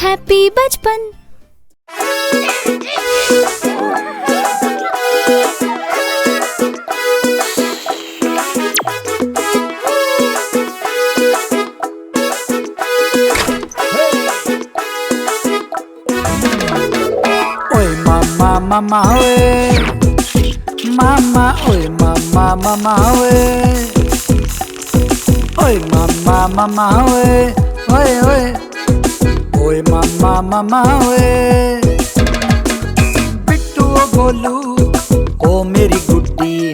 Happy बचपन mama ơi. Mama ơi mama mama ơi. Ơi mama mama ơi. Ơi ơi ਮਾਮਾ ਮਾਮਾ ਓਏ ਬਿੱਟੂ ਓ ਗੋਲੂ ਓ ਮੇਰੀ ਗੁੱਡੀ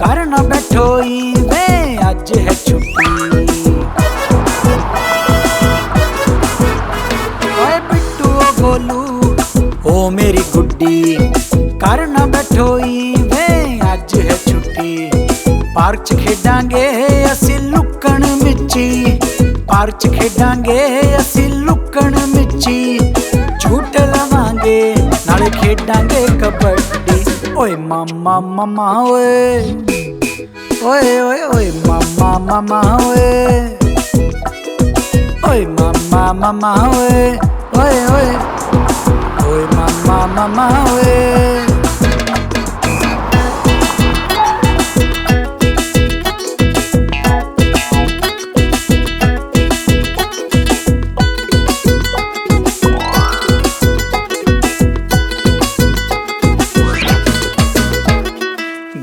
ਕਰਨ ਬੈਠੋਈ ਵੇ ਅੱਜ ਹੈ ਛੁੱਟੀ ਓਏ ਬਿੱਟੂ ਓ ਗੋਲੂ ਓ ਮੇਰੀ ਗੁੱਡੀ ਕਰਨ ਬੈਠੋਈ ਵੇ ਅੱਜ ਹੈ ਛੁੱਟੀ ਪਾਰਕ 'ਚ ਖੇਡਾਂਗੇ ਅਸੀਂ ਲੁਕਣ ਪਾਰਕ ਖੇਡਾਂਗੇ, ਅਸੀਂ ਲੁਕਣ ਮਿੱਚੀ। ਝੂਟ ਲਵਾਂਗੇ, ਨਾਲੇ ਖੇਡਾਂਗੇ ਕਬੱਡੀ। ਓਏ ਮਾਮਾ ਮਾਮਾ, ਓਏ। ਓਏ ਓਏ ਓਏ, ਮਾਮਾ ਮਾਮਾ, ਓਏ। ਓਏ ਮਾਮਾ ਮਾਮਾ, ਓਏ। ਓਏ ਓਏ। ਓਏ ਮਾਮਾ ਮਾਮਾ, ਓਏ।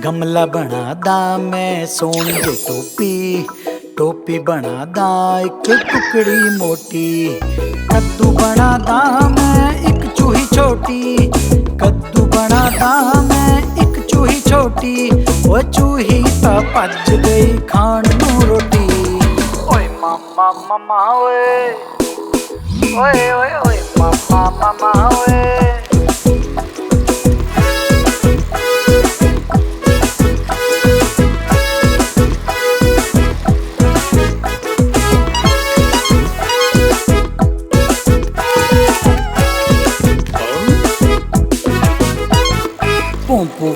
ਗਮਲਾ ਬਣਾਦਾ ਮੈਂ ਸੋਨ ਦੀ ਟੋਪੀ। ਟੋਪੀ ਬਣਾਦਾ ਇੱਕ ਟੁਕੜੀ ਮੋਟੀ। ਕੱਦੂ ਬਣਾਦਾ ਮੈਂ ਇੱਕ ਚੂਹੀ ਛੋਟੀ। ਕੱਦੂ ਬਣਾਦਾ ਮੈਂ ਇੱਕ ਚੂਹੀ ਛੋਟੀ। ਉਹ ਚੂਹੀ ਤਾਂ ਭੱਜ ਗਈ ਖਾਣ ਨੂੰ ਰੋਟੀ। ਓਏ ਮਾਮਾ ਮਾਮਾ ਓਏ। ਓਏ ਓਏ ਓਏ, ਮਾਮਾ ਮਾਮਾ ਓਏ।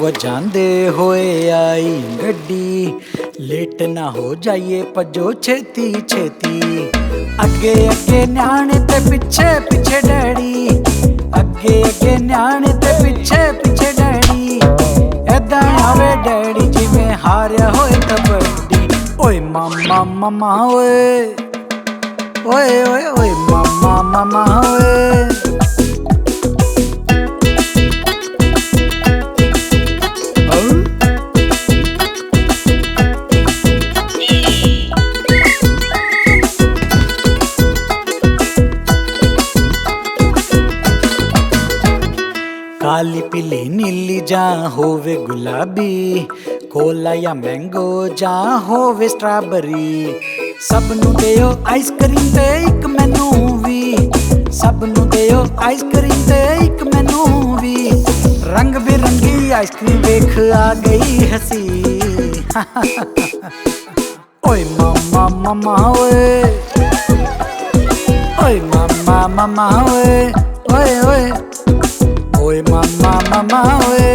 ਵਜਾਂਦੇ ਹੋਏ ਆਈ ਗੱਡੀ। ਲੇਟ ਨਾ ਹੋ ਜਾਈਏ, ਭੱਜੋ ਛੇਤੀ ਛੇਤੀ। ਅੱਗੇ ਅੱਗੇ ਨਿਆਣੇ ਤੇ ਪਿੱਛੇ ਪਿੱਛੇ ਡੈਡੀ। ਅੱਗੇ ਅੱਗੇ ਨਿਆਣੇ ਤੇ ਪਿੱਛੇ ਪਿੱਛੇ ਡੈਡੀ। ਐਦਾਂ ਆਵੇ ਡੈਡੀ, ਜਿਵੇਂ ਹਾਰਿਆ ਹੋਏ ਕਬੱਡੀ ਓਏ ਮਾਮਾ ਮਾਮਾ, ਓਏ। ਓਏ ਓਏ ਓਏ ਮਾਮਾ ਮਾਮਾ, ਓਏ। ਕਾਲੀ ਪੀਲੀ ਨੀਲੀ ਜਾਂ ਹੋਵੇ ਗੁਲਾਬੀ, ਕੋਲਾ ਜਾਂ ਮੈਂਗੋ ਜਾਂ ਹੋਵੇ ਸਟ੍ਰਾਬੇਰੀ ਸਭ ਨੂੰ ਦਿਓ ਆਈਸਕ੍ਰੀਮ ਤੇ ਇੱਕ ਮੈਨੂੰ ਵੀ। ਸਭ ਨੂੰ ਦਿਓ ਆਈਸਕ੍ਰੀਮ ਤੇ ਇੱਕ ਮੈਨੂੰ ਵੀ। ਰੰਗ ਬਿਰੰਗੀ ਆਈਸਕ੍ਰੀਮ ਵੇਖ ਆ ਗਈ ਹਸੀ। ਓਏ ਮਾਮਾ ਮਾਮਾ ਓਏ। ਓਏ ਮਾਮਾ ਮਾਮਾ ਓਏ। ਓਏ ਓਏ। समावे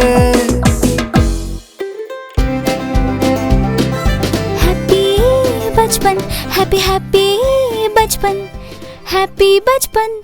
हैप्पी बचपन हैप्पी हैप्पी बचपन हैप्पी बचपन।